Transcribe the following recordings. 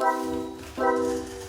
Це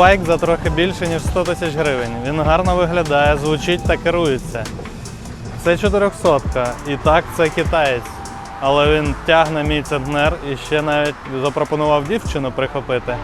байк за трохи більше, ніж 100 тисяч гривень. Він гарно виглядає, звучить та керується. Це 400 і так це китаєць. Але він тягне мій центнер і ще навіть запропонував дівчину прихопити.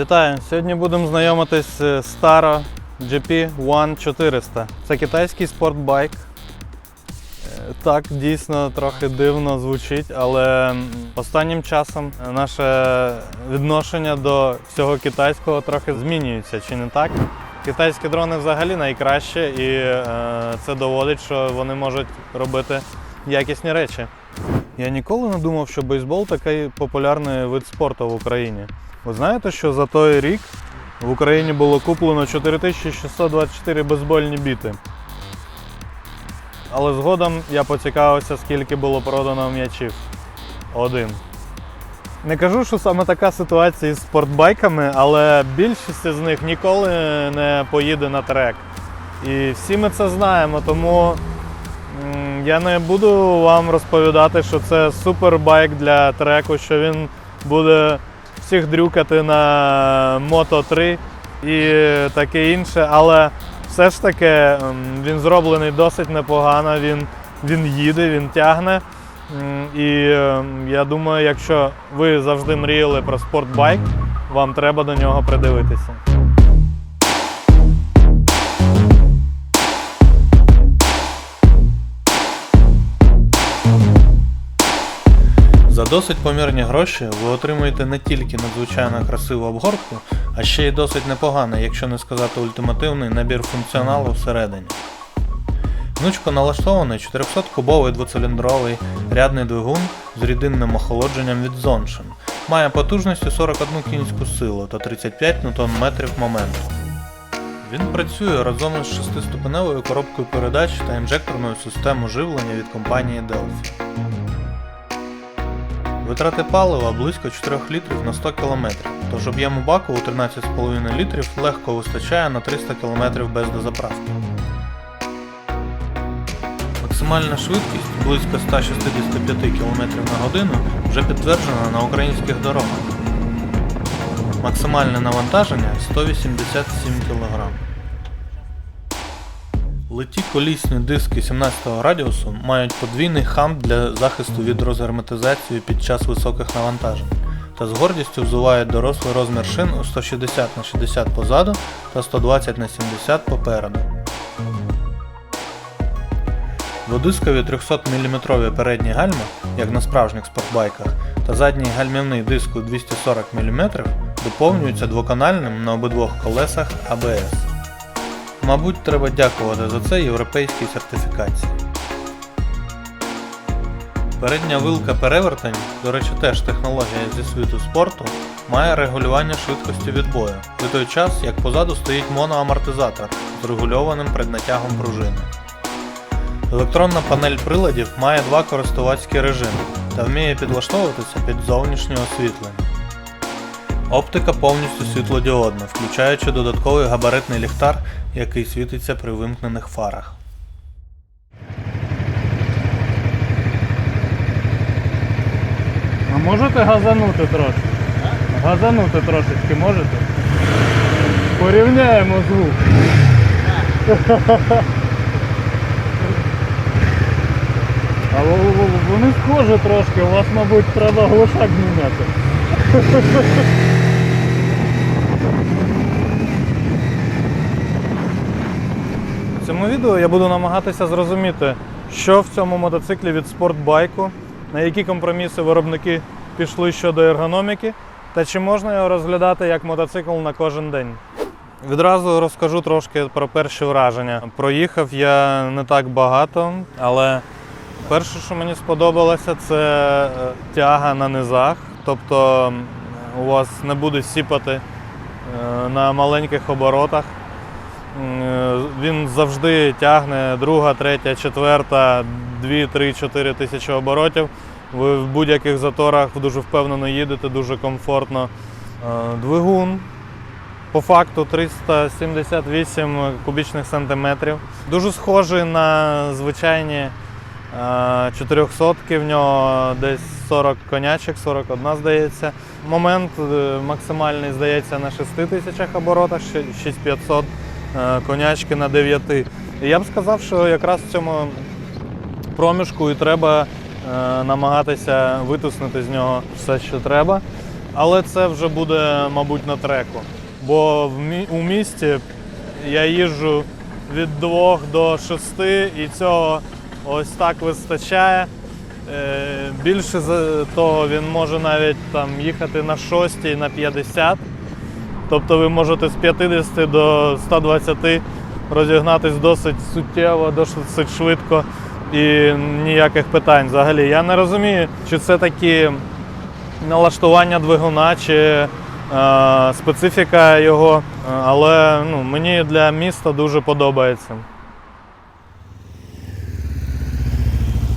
Вітаю! Сьогодні будемо знайомитись з Staro GP One 400. Це китайський спортбайк. Е, Так, дійсно трохи дивно звучить, але останнім часом наше відношення до всього китайського трохи змінюється, чи не так? Китайські дрони взагалі найкраще, і е, це доводить, що вони можуть робити якісні речі. Я ніколи не думав, що бейсбол такий популярний вид спорту в Україні. Ви знаєте, що за той рік в Україні було куплено 4624 бейсбольні біти. Але згодом я поцікавився, скільки було продано м'ячів. Один. Не кажу, що саме така ситуація із спортбайками, але більшість з них ніколи не поїде на трек. І всі ми це знаємо, тому я не буду вам розповідати, що це супербайк для треку, що він буде всіх дрюкати на Moto 3 і таке інше, але все ж таки він зроблений досить непогано, він, він їде, він тягне. І ем, я думаю, якщо ви завжди мріяли про спортбайк, вам треба до нього придивитися. Досить помірні гроші ви отримуєте не тільки надзвичайно красиву обгортку, а ще й досить непоганий, якщо не сказати ультимативний набір функціоналу всередині. Гнучко налаштований 400-кубовий двоциліндровий рядний двигун з рідинним охолодженням від Zontion. Має потужністю 41 кінську силу та 35 Нм моменту. Він працює разом із 6-ступеневою коробкою передач та інжекторною системою живлення від компанії Delphi. Витрати палива близько 4 літрів на 100 км, тож об'єму баку у 13,5 літрів легко вистачає на 300 км без дозаправки. Максимальна швидкість близько 165 км на годину вже підтверджена на українських дорогах. Максимальне навантаження 187 кг. Литі колісні диски 17 радіусу мають подвійний хамп для захисту від розгерметизації під час високих навантажень та з гордістю взувають дорослий розмір шин у 160 на 60 позаду та 120 на 70 попереду. Дводискові 300 мм передні гальма, як на справжніх спортбайках, та задній гальмівний диск у 240 мм доповнюються двоканальним на обидвох колесах ABS. Мабуть, треба дякувати за це європейській сертифікації. Передня вилка перевертень, до речі, теж технологія зі світу спорту, має регулювання швидкості відбою, в той час як позаду стоїть моноамортизатор з регульованим преднатягом пружини. Електронна панель приладів має два користувацькі режими та вміє підлаштовуватися під зовнішнє освітлення. Оптика повністю світлодіодна, включаючи додатковий габаритний ліхтар, який світиться при вимкнених фарах. А можете газанути трошки? Газанути трошечки можете? Порівняємо звук. А вони схожі трошки, у вас, мабуть, треба глушак міняти. В цьому відео я буду намагатися зрозуміти, що в цьому мотоциклі від спортбайку, на які компроміси виробники пішли щодо ергономіки, та чи можна його розглядати як мотоцикл на кожен день. Відразу розкажу трошки про перші враження. Проїхав я не так багато, але перше, що мені сподобалося, це е, тяга на низах. Тобто у вас не буде сіпати е, на маленьких оборотах. Е, Він завжди тягне друга, третя, четверта, дві, три, чотири тисячі оборотів. Ви в будь-яких заторах дуже впевнено їдете, дуже комфортно. Е, Двигун по факту 378 кубічних сантиметрів. Дуже схожий на звичайні 400 в нього десь 40 конячок, 41 здається. Момент е, максимальний здається на 6 тисячах оборотах, ще 6500 е, конячки на 9. І я б сказав, що якраз в цьому проміжку і треба е, намагатися витиснути з нього все, що треба. Але це вже буде, мабуть, на треку. Бо у місті я їжджу від 2 до 6 і цього ось так вистачає. Е, Більше того він може навіть там їхати на 6 на 50. Тобто ви можете з 50 до 120 розігнатись досить суттєво, досить швидко і ніяких питань взагалі. Я не розумію, чи це такі налаштування двигуна, чи е, специфіка його, але ну, мені для міста дуже подобається.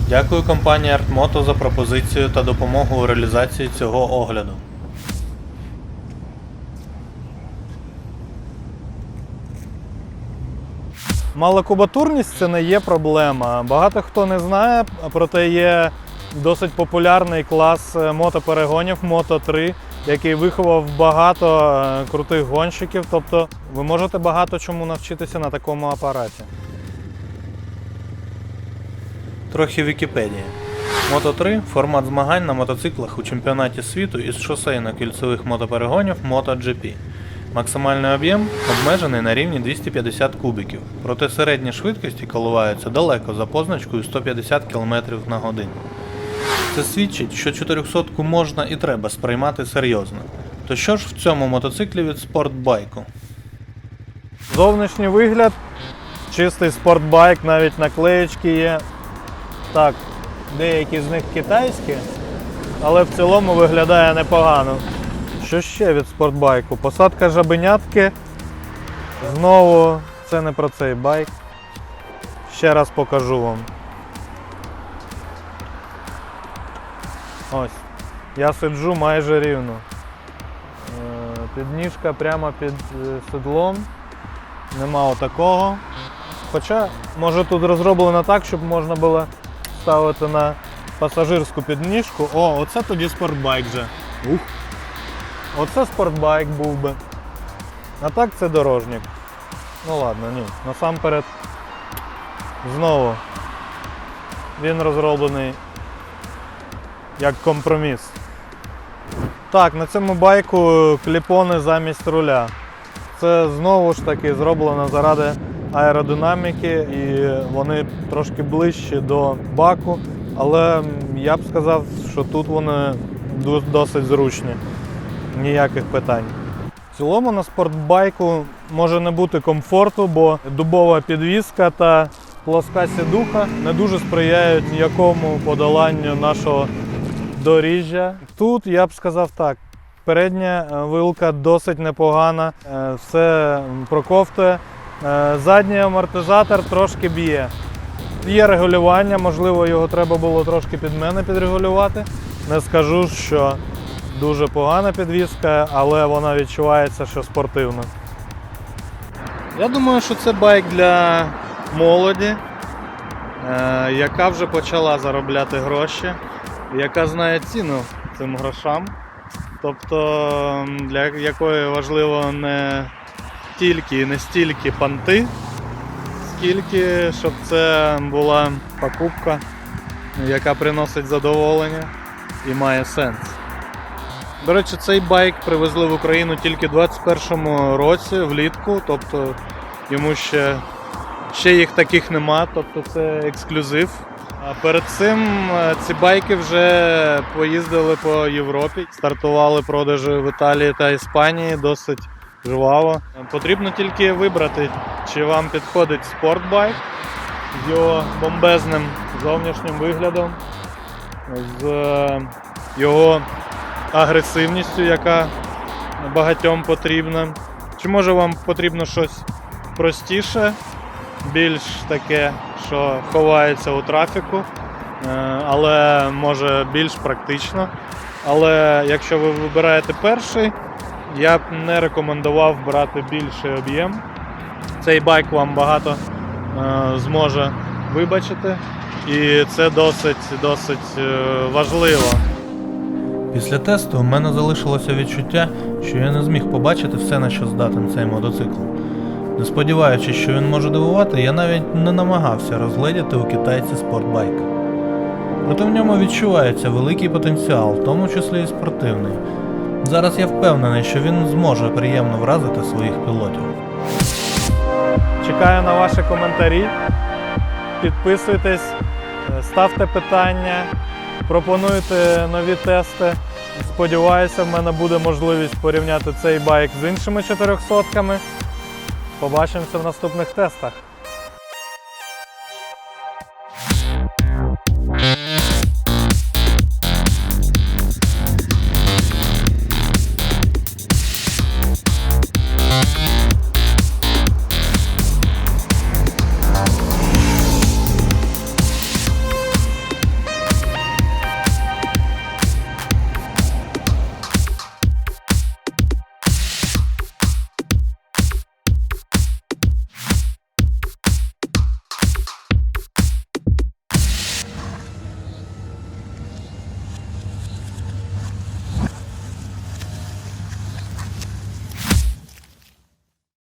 Дякую компанії ArtMoto за пропозицію та допомогу у реалізації цього огляду. Малокубатурність це не є проблема. Багато хто не знає, проте є досить популярний клас е, мотоперегонів Moto 3, який виховав багато е, крутих гонщиків. Тобто ви можете багато чому навчитися на такому апараті. Трохи Вікіпедії. Moto 3 формат змагань на мотоциклах у чемпіонаті світу із шосейно-кільцевих мотоперегонів MotoGP. Максимальний об'єм обмежений на рівні 250 кубиків, проте середні швидкості коливаються далеко за позначкою 150 км на годину. Це свідчить, що 400 можна і треба сприймати серйозно. То що ж в цьому мотоциклі від спортбайку? Зовнішній вигляд, чистий спортбайк, навіть наклеєчки є. Так, деякі з них китайські, але в цілому виглядає непогано. Що ще від спортбайку? Посадка жабенятки. Знову це не про цей байк. Ще раз покажу вам. Ось. Я сиджу майже рівно. Е, Підніжка прямо під е, седлом. Нема отакого. Хоча, може тут розроблено так, щоб можна було ставити на пасажирську підніжку. О, оце тоді спортбайк же. Ух. Оце спортбайк був би. А так це дорожник. Ну ладно, ні. Насамперед, знову він розроблений як компроміс. Так, на цьому байку кліпони замість руля. Це знову ж таки зроблено заради аеродинаміки і вони трошки ближчі до баку, але я б сказав, що тут вони досить зручні. Ніяких питань. В цілому на спортбайку може не бути комфорту, бо дубова підвіска та плоска сідуха не дуже сприяють ніякому подоланню нашого доріжжя. Тут я б сказав так. Передня е, вилка досить непогана, е, все проковтує. Е, Задній амортизатор трошки б'є. Є регулювання, можливо, його треба було трошки під мене підрегулювати. Не скажу, що дуже погана підвіска, але вона відчувається, що спортивна. Я думаю, що це байк для молоді, е, яка вже почала заробляти гроші, яка знає ціну цим грошам. Тобто, для якої важливо не тільки і не стільки панти, скільки щоб це була покупка, яка приносить задоволення і має сенс. До речі, цей байк привезли в Україну тільки в 2021 році, влітку, тобто йому ще, ще їх таких нема, тобто це ексклюзив. А перед цим е, ці байки вже поїздили по Європі, стартували продажі в Італії та Іспанії досить жваво. Потрібно тільки вибрати, чи вам підходить спортбайк з його бомбезним зовнішнім виглядом, з е, його агресивністю, яка багатьом потрібна. Чи може вам потрібно щось простіше, більш таке, що ховається у трафіку, е, але може більш практично. Але якщо ви вибираєте перший, я б не рекомендував брати більший об'єм. Цей байк вам багато е, зможе вибачити, і це досить, досить е, важливо. Після тесту в мене залишилося відчуття, що я не зміг побачити все, на що здатен цей мотоцикл. Не сподіваючись, що він може дивувати, я навіть не намагався розгледіти у китайці спортбайк. Проте в ньому відчувається великий потенціал, в тому числі і спортивний. Зараз я впевнений, що він зможе приємно вразити своїх пілотів. Чекаю на ваші коментарі. Підписуйтесь, е, ставте питання, пропонуйте нові тести. Сподіваюся, в мене буде можливість порівняти цей байк з іншими 400-ками. Побачимося в наступних тестах.